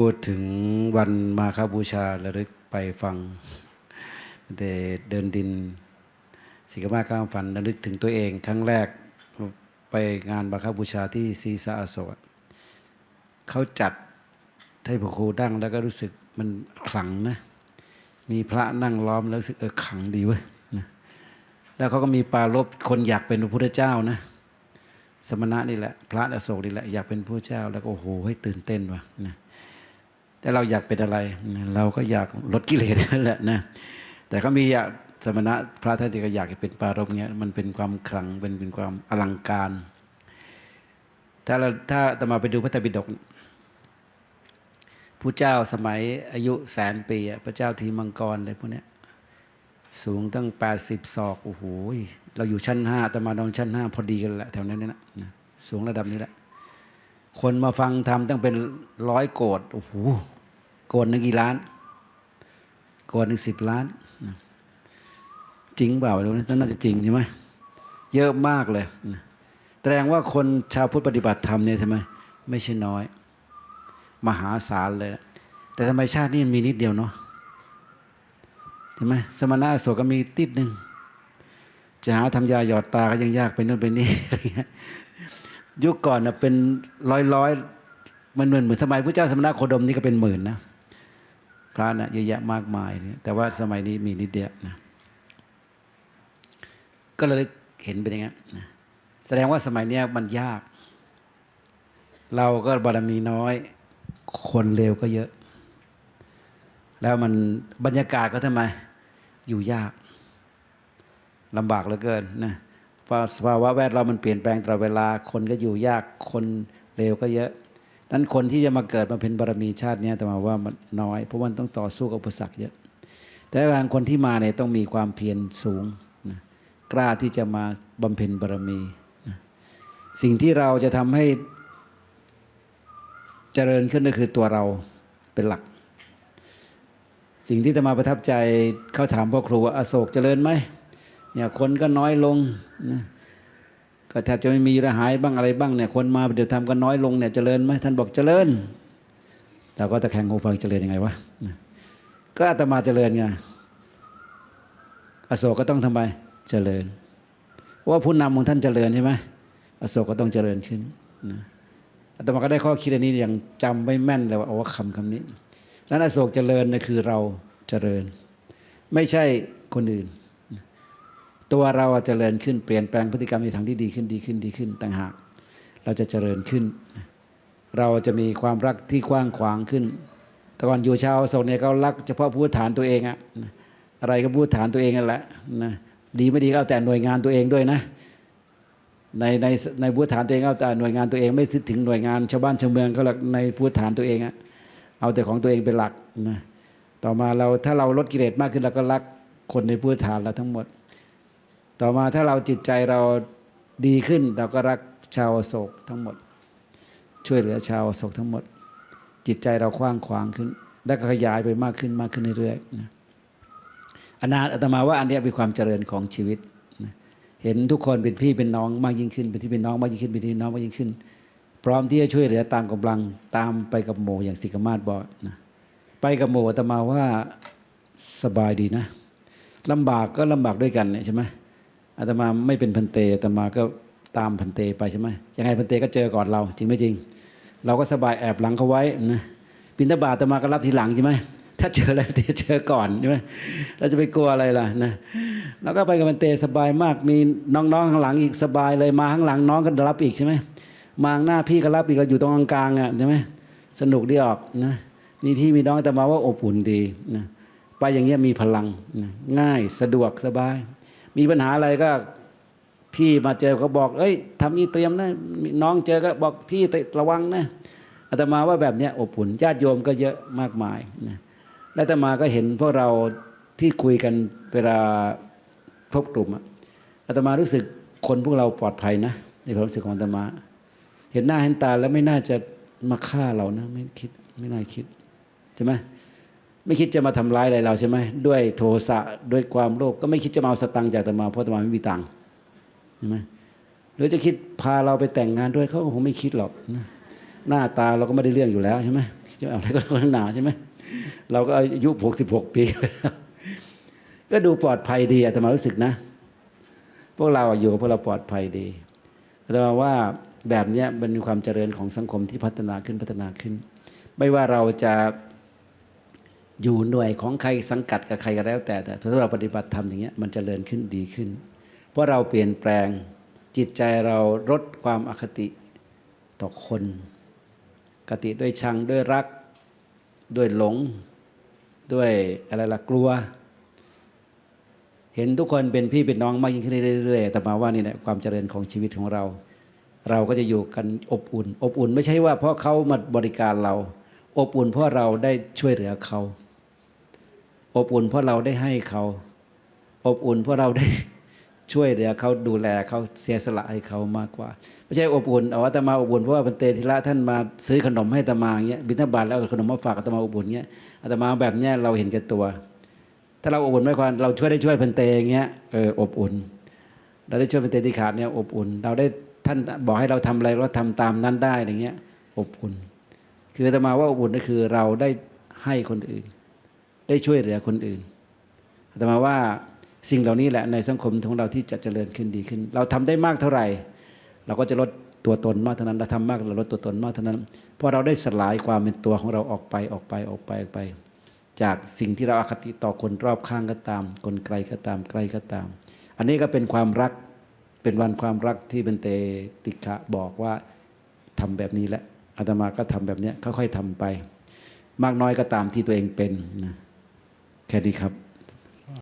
พูดถึงวันมาคบูชาระลึกไปฟังแต่เดินดินสิกมาข้ามฝันระลึกถึงตัวเองครั้งแรกไปงานมาคบูชาที่ซีสาอโศกเขาจัดให้พระครูดั้งแล้วก็รู้สึกมันขลังนะมีพระนั่งล้อมแล้วรู้สึกเออขลังดีเว้ยนะแล้วเขาก็มีปารบคนอยากเป็นพระพุทธเจ้านะสมณะนี่แหละ พระอโศกนี่แหละอยากเป็นผู้เจ้า แล้วก็โอ้โหให้ตื่นเต้นว่ะนะ แต่เราอยากเป็นอะไร เราก็อยากลดกิเลสนั่นแหละนะแต่ก็มีอยากสมณะพระท่านที่ก็อยากเป็นปารบเงี้ยมันเป็นความขลังเป็นเป็นความอลังการ ถ้าเราถ้าตมาไปดูพระไตรปิฎกผู้เจ้าสมัยอายุแสนปีอะพระเจ้าทีมังกรอะไรพวกนี้สูงตั้ง 80 ศอกโอ้โหเราอยู่ชั้นห้าแต่มาดองชั้นห้าพอดีกันแหละแถวนั้นนี่นะสูงระดับนี้แหละ คนมาฟังทำตั้งเป็นร้อยโกดโอ้โหโกดหนึ่งกี่ล้าน โกดหนึ่งสิบล้าน จริงเปล่าไม่รู้นะน่าจะจริงใช่ไหมเยอะมากเลยแสดงว่าคนชาวพุทธปฏิบัติธรรมเนี่ยใช่ไหมไม่ใช่น้อย มหาศาลเลย แต่ทำไมชาตินี้มันมีนิดเดียวเนาะใช่ไหมสมณะโสก็มีติดหนึ่งจะหาทำยาหยอดตาก็ยังยากไปนู่นไปนี่อะไรเงี้ย ยุคก่อนนะเป็นร้อยร้อยมันเหมือนเหมือนสมัยพระเจ้าสมณโคดมนี่ก็เป็นหมื่นนะพระนะเยอะแยะมากมายเนี่ยแต่ว่าสมัยนี้มีนิดเดียวนะก็เลยเห็นเป็นอย่างนั้นนะแสดงว่าสมัยนี้มันยาก เราก็บารมีน้อย คนเลวก็เยอะ แล้วมันบรรยากาศก็ทำไม อยู่ยากลำบากเหลือเกินนะ สภาวะแวดล้อมมันเปลี่ยนแปลงตลอดเวลา คนก็อยู่ยากคนเลวก็เยอะนั้นคนที่จะมาเกิดมาเป็นบารมีชาตินี้แต่มาว่ามันน้อย เพราะมันต้องต่อสู้กับอุปสรรคเยอะ แต่บางคนที่มาเนี่ยต้องมีความเพียรสูงนะกล้าที่จะมาบำเพ็ญบารมีนะสิ่งที่เราจะทำให้เจริญขึ้นก็คือตัวเราเป็นหลัก สิ่งที่จะมาประทับใจเขาถามพ่อครูว่าอโศกเจริญไหม เนี่ยคนก็น้อยลงนะก็แทบจะไม่มีระหายบ้างอะไรบ้างเนี่ยคนมาเดี๋ยวทำก็น้อยลงเนี่ยเจริญไหมท่านบอกเจริญเราก็ตะแคงหูฟังเจริญยังไงวะก็อาตมาเจริญไงอโศกก็ต้องทำไมเจริญเพราะว่าผู้นำของท่านเจริญใช่ไหมอโศกก็ต้องเจริญขึ้นนะอาตมาก็ได้ข้อคิดอันนี้อย่างจำไม่แม่นเลยว่าโอ้คำคำนี้นั้นอโศกเจริญนะคือเราเจริญ ไม่ใช่คนอื่น ตัวเราเจริญขึ้นเปลี่ยนแปลงพฤติกรรมในทางที่ดีขึ้นดีขึ้นดีขึ้นต่างหาก เราจะเจริญขึ้น เราจะมีความรักที่กว้างขวางขึ้น แต่ก่อนอยู่ชาวโศกเนี่ยเขารักเฉพาะพื้ฐานตัวเองอะอะไรก็พื้ฐานตัวเองนั่นแหละนะดีไม่ดีก็เอาแต่หน่วยงานตัวเองด้วยนะ ในในในพื้ฐานตัวเองเอาแต่หน่วยงานตัวเองไม่คิดถึงหน่วยงานชาวบ้านชาวเมืองก็ในพื้ฐานตัวเองอะเอาแต่ของตัวเองเป็นหลักนะต่อมาเราถ้าเราลดกิเลสมากขึ้นเราก็รักคนในพื้ฐานเราทั้งหมด ต่อมาถ้าเราจิตใจเราดีขึ้น เราก็รักชาวโศกทั้งหมด ช่วยเหลือชาวโศกทั้งหมด จิตใจเรากว้างขวางขึ้น และก็ขยายไปมากขึ้นมากขึ้นเรื่อยๆนะอนาอาตมาว่าอันนี้เป็นความเจริญของชีวิตนะเห็นทุกคนเป็นพี่เป็นน้องมากยิ่งขึ้น เป็นที่เป็นน้องมากยิ่งขึ้นเป็นที่เป็นน้องมากยิ่งขึ้น พร้อมที่จะช่วยเหลือตามกำลังตามไปกับโมอย่างสิกมาศบอกนะไปกับโมอาตมาว่าสบายดีนะลำบากก็ลำบากด้วยกันเนี่ยใช่ไหม อาตมาไม่เป็นพันเตอาตมาก็ตามพันเตไปใช่ไหมยังไงพันเตก็เจอก่อนเรา จริงไม่จริง เราก็สบายแอบหลังเขาไว้นะบินทบาทอาตมาก็รับทีหลังใช่ไหมถ้าเจอแล้วเตเจอก่อนใช่ไหมเราจะไปกลัวอะไรล่ะนะเราก็ไปกับพันเตสบายมากมีน้องๆข้างหลังอีกสบายเลยมาข้างหลังน้องก็รับอีกใช่ไหมมาหน้าพี่ก็รับอีกเราอยู่ตรงกลางๆอะใช่ไหมสนุกดีออกนะนี่พี่มีน้องแต่มาว่าอบอุ่นดีนะไปอย่างเงี้ยมีพลังนะง่ายสะดวกสบาย มีปัญหาอะไรก็พี่มาเจอก็บอก เอ้ยทำนี่เตรียมนะน้องเจอก็บอกพี่ระวังนะอาตมาว่าแบบเนี้ยอบอุ่นญาติโยมก็เยอะมากมายนะและอาตมาก็เห็นพวกเราที่คุยกันเวลาพบกลุ่มอะอาตมารู้สึกคนพวกเราปลอดภัยนะในความรู้สึกของอาตมา เห็นหน้าเห็นตาแล้วไม่น่าจะมาฆ่าเรานะ ไม่คิดไม่น่าคิดใช่ไหม ไม่คิดจะมาทำร้ายอะไรเราใช่ไหมด้วยโทสะด้วยความโลภก็ไม่คิดจะมาเอาสตังค์จากตมาเพราะตมาไม่มีตังค์ใช่ไหมหรือจะคิดพาเราไปแต่งงานด้วยเขาคงไม่คิดหรอกหน้าตาเราก็ไม่ได้เรื่องอยู่แล้วใช่ไหมจะเอาอะไรก็ต้องหนาใช่ไหมเราก็อายุหกสิบหกปี ก็ดูปลอดภัยดีอาตมารู้สึกนะ พวกเราอยู่กับพวกเราปลอดภัยดีอาตมาว่าแบบนี้มันมีความเจริญของสังคมที่พัฒนาขึ้นพัฒนาขึ้น ไม่ว่าเราจะ อยู่หน่วยของใครสังกัดกับใครก็แล้ว แต่แต่ถ้าเราปฏิบัติธรรมอย่างเงี้ยมันจเจริญขึ้นดีขึ้น เพราะเราเปลี่ยนแปลงจิตใจเราลดความอคติต่อคนกติด้วยชังด้วยรัก ด้วยหลง ด้วยอะไรล่ะกลัว เห็นทุกคนเป็นพี่เป็นน้องมากยิ่งขึ้นเรื่อยๆแต่มาว่านี่แหละความเจริญของชีวิตของเรา เราก็จะอยู่กันอบอุ่น อบอุ่นไม่ใช่ว่าเพราะเขามาบริการเรา อบอุ่นเพราะเราได้ช่วยเหลือเขา อบอุ่นเพราะเราได้ให้เขา อบอุ่นเพราะเราได้ช่วยเหลือเขาดูแลเขาเสียสละให้เขามากกว่าไม่ใช่อบอุ่นเอาอาตมาอบอุ่นเพราะว่าเป็นเตทิระท่านมาซื้อขนมให้อาตมาอย่างเงี้ยบิณฑบาตแล้วขนมมาฝากอาตมาอบอุ่นเงี้ยอาตมาแบบเนี้ยเราเห็นแก่ตัว ถ้าเราอบอุ่นไม่ควรเราช่วยได้ช่วยพันเตอย่างเงี้ยเอออบอุ่น เราได้ช่วยพันเตที่ขาดเนี่ยอบอุ่น เราได้ท่านบอกให้เราทำอะไรเราทำตามนั้นได้อย่างเงี้ยอบอุ่น คืออาตมาว่าอบอุ่นก็คือเราได้ให้คนอื่น ได้ช่วยเหลือคนอื่นอาตมาว่าสิ่งเหล่านี้แหละในสังคมของเราที่จะเจริญขึ้นดีขึ้น เราทำได้มากเท่าไหร่ เราก็จะลดตัวตนมากเท่านั้นเราทำมากเราลดตัวตนมากเท่านั้น เพราะเราได้สลายความเป็นตัวของเราออกไปออกไปออกไปออกไป จากสิ่งที่เราอาคติต่อคนรอบข้างก็ตาม คนไกลก็ตามใกล้ก็ตาม อันนี้ก็เป็นความรักเป็นวันความรักที่เป็นเตติกะบอกว่าทำแบบนี้แหละอาตมาก็ทำแบบนี้ค่อยๆทำไป มากน้อยก็ตามที่ตัวเองเป็นนะ แค่นี้ครับ